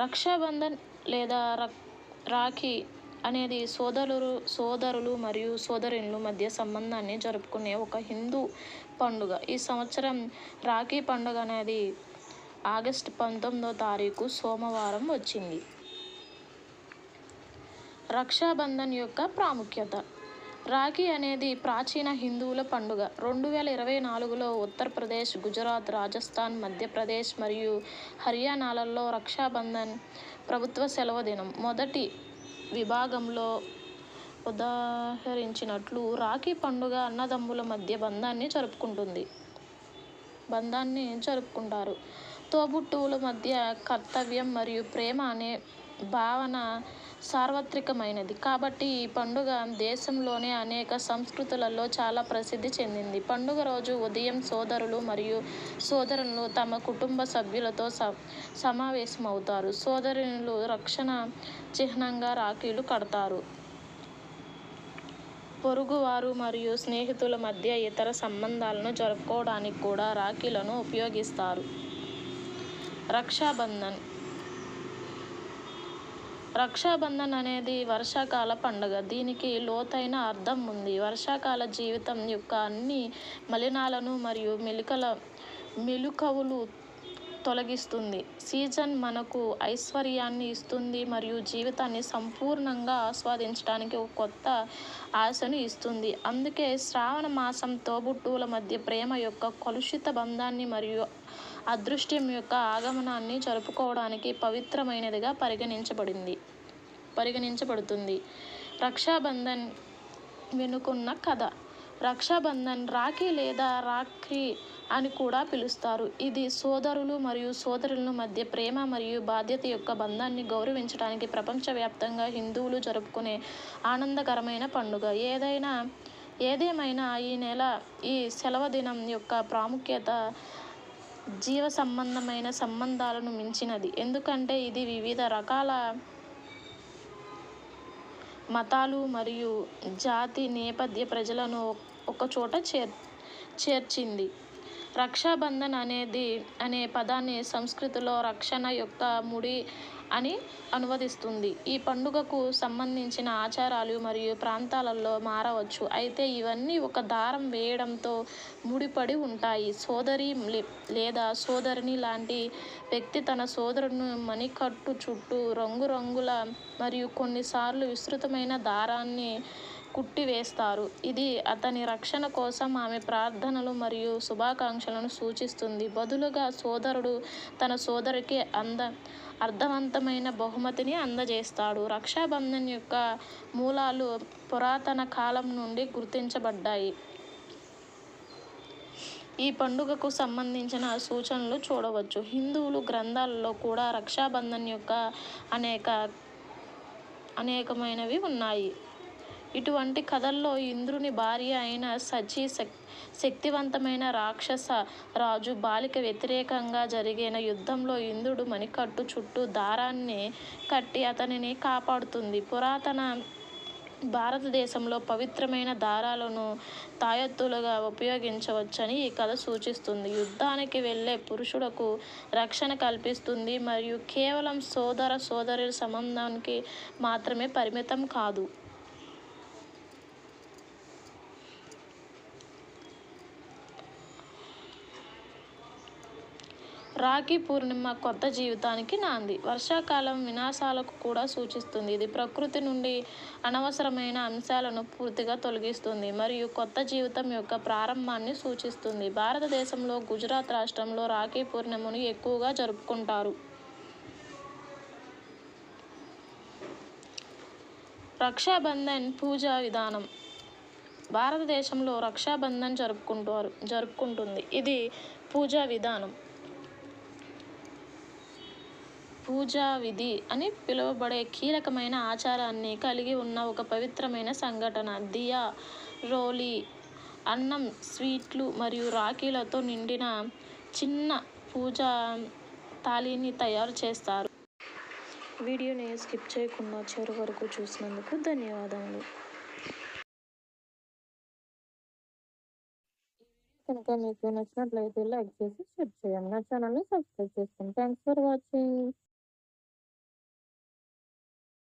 రక్షాబంధన్ లేదా రాఖీ అనేది సోదరులు సోదరులు మరియు సోదరుల మధ్య సంబంధాన్ని జరుపుకునే ఒక హిందూ పండుగ. ఈ సంవత్సరం రాఖీ పండుగ అనేది ఆగస్టు పంతొమ్మిదో తారీఖు సోమవారం వచ్చింది. రక్షాబంధన్ యొక్క ప్రాముఖ్యత రాఖీ అనేది ప్రాచీన హిందువుల పండుగ. రెండు వేల ఇరవై నాలుగులో ఉత్తరప్రదేశ్ గుజరాత్ రాజస్థాన్ మధ్యప్రదేశ్ మరియు హర్యానాలలో రక్షాబంధన్ ప్రభుత్వ సెలవు దినం. మొదటి విభాగంలో ఉదాహరించినట్లు రాఖీ పండుగ అన్నదమ్ముల మధ్య బంధాన్ని జరుపుకుంటుంది. బంధాన్ని జరుపుకుంటారు. తోబుట్టువుల మధ్య కర్తవ్యం మరియు ప్రేమ అనే భావన సార్వత్రికమైనది. కాబట్టి ఈ పండుగ దేశంలోనే అనేక సంస్కృతులలో చాలా ప్రసిద్ధి చెందింది. పండుగ రోజు ఉదయం సోదరులు మరియు సోదరులు తమ కుటుంబ సభ్యులతో స సమావేశమవుతారు. సోదరులు రక్షణ చిహ్నంగా రాఖీలు కడతారు. పొరుగువారు మరియు స్నేహితుల మధ్య ఇతర సంబంధాలను జరుపుకోవడానికి కూడా రాఖీలను ఉపయోగిస్తారు. రక్షాబంధన్ రక్షాబంధన్ అనేది వర్షాకాల పండుగ. దీనికి లోతైన అర్థం ఉంది. వర్షాకాల జీవితం యొక్క అన్ని మలినాలను మరియు మెలికల మెలుకవులు తొలగిస్తుంది. సీజన్ మనకు ఐశ్వర్యాన్ని ఇస్తుంది మరియు జీవితాన్ని సంపూర్ణంగా ఆస్వాదించడానికి ఒక కొత్త ఆశను ఇస్తుంది. అందుకే శ్రావణ మాసం తోబుట్టువుల మధ్య ప్రేమ యొక్క కలుషిత బంధాన్ని మరియు అదృష్టం యొక్క ఆగమనాన్ని జరుపుకోవడానికి పవిత్రమైనదిగా పరిగణించబడింది. పరిగణించబడుతుంది. రక్షాబంధన్ వెనుకున్న కథ. రక్షాబంధన్ రాఖీ లేదా రాఖీ అని కూడా పిలుస్తారు. ఇది సోదరులు మరియు సోదరుల మధ్య ప్రేమ మరియు బాధ్యత యొక్క బంధాన్ని గౌరవించడానికి ప్రపంచవ్యాప్తంగా హిందువులు జరుపుకునే ఆనందకరమైన పండుగ. ఏదైనా ఏదేమైనా ఈ నెల ఈ సెలవు దినం యొక్క ప్రాముఖ్యత జీవ సంబంధమైన సంబంధాలను మించినది. ఎందుకంటే ఇది వివిధ రకాల మతాలు మరియు జాతి నేపథ్య ప్రజలను ఒకచోట చేర్ చేర్చింది. రక్షాబంధన్ అనేది అనే పదాన్ని సంస్కృతిలో రక్షణ యొక్క ముడి అని అనువదిస్తుంది. ఈ పండుగకు సంబంధించిన ఆచారాలు మరియు ప్రాంతాలలో మారవచ్చు. అయితే ఇవన్నీ ఒక దారం వేయడంతో ముడిపడి ఉంటాయి. సోదరి లేదా సోదరిని లాంటి వ్యక్తి తన సోదరుని మణికట్టు చుట్టూ రంగురంగుల మరియు కొన్నిసార్లు విస్తృతమైన దారాన్ని కుట్టివేస్తారు ఇది అతని రక్షణ కోసం ఆమె ప్రార్థనలు మరియు శుభాకాంక్షలను సూచిస్తుంది. బదులుగా సోదరుడు తన సోదరికి అంద అర్థవంతమైన బహుమతిని అందజేస్తాడు. రక్షాబంధన్ యొక్క మూలాలు పురాతన కాలం నుండి గుర్తించబడ్డాయి. ఈ పండుగకు సంబంధించిన సూచనలు చూడవచ్చు. హిందువులు గ్రంథాలలో కూడా రక్షాబంధన్ యొక్క అనేక అనేకమైనవి ఉన్నాయి. ఇటువంటి కథల్లో ఇంద్రుని భార్య అయిన సచి శక్తివంతమైన రాక్షస రాజు బాలిక వ్యతిరేకంగా జరిగిన యుద్ధంలో ఇంద్రుడు మణికట్టు చుట్టూ దారాన్ని కట్టి అతనిని కాపాడుతుంది. పురాతన భారతదేశంలో పవిత్రమైన దారాలను తాయెత్తులుగా ఉపయోగించవచ్చని ఈ కథ సూచిస్తుంది. యుద్ధానికి వెళ్ళే పురుషులకు రక్షణ కల్పిస్తుంది మరియు కేవలం సోదర సోదరుల సంబంధానికి మాత్రమే పరిమితం కాదు. రాఖీ పూర్ణిమ కొత్త జీవితానికి నాంది. వర్షాకాలం వినాశాలకు కూడా సూచిస్తుంది. ఇది ప్రకృతి నుండి అనవసరమైన అంశాలను పూర్తిగా తొలగిస్తుంది మరియు కొత్త జీవితం యొక్క ప్రారంభాన్ని సూచిస్తుంది. భారతదేశంలో గుజరాత్ రాష్ట్రంలో రాఖీ పూర్ణిమను ఎక్కువగా జరుపుకుంటారు. రక్షాబంధన్ పూజా విధానం. భారతదేశంలో రక్షాబంధన్ జరుపుకుంటారు జరుపుకుంటుంది. ఇది పూజా విధానం. పూజా విధి అని పిలువబడే కీలకమైన ఆచారాన్ని కలిగి ఉన్న ఒక పవిత్రమైన సంఘటన. దియా, రోలీ, అన్నం, స్వీట్లు మరియు రాఖీలతో నిండిన చిన్న పూజా తాళీని తయారు చేస్తారు. వీడియోని స్కిప్ చేయకుండా చివరి వరకు చూసినందుకు ధన్యవాదములు. కనుక మీకు నచ్చినట్లయితే లైక్ చేసి షేర్ చేయండి. నా ఛానల్ని సబ్స్క్రైబ్ చేసుకోండి. Thanks for watching.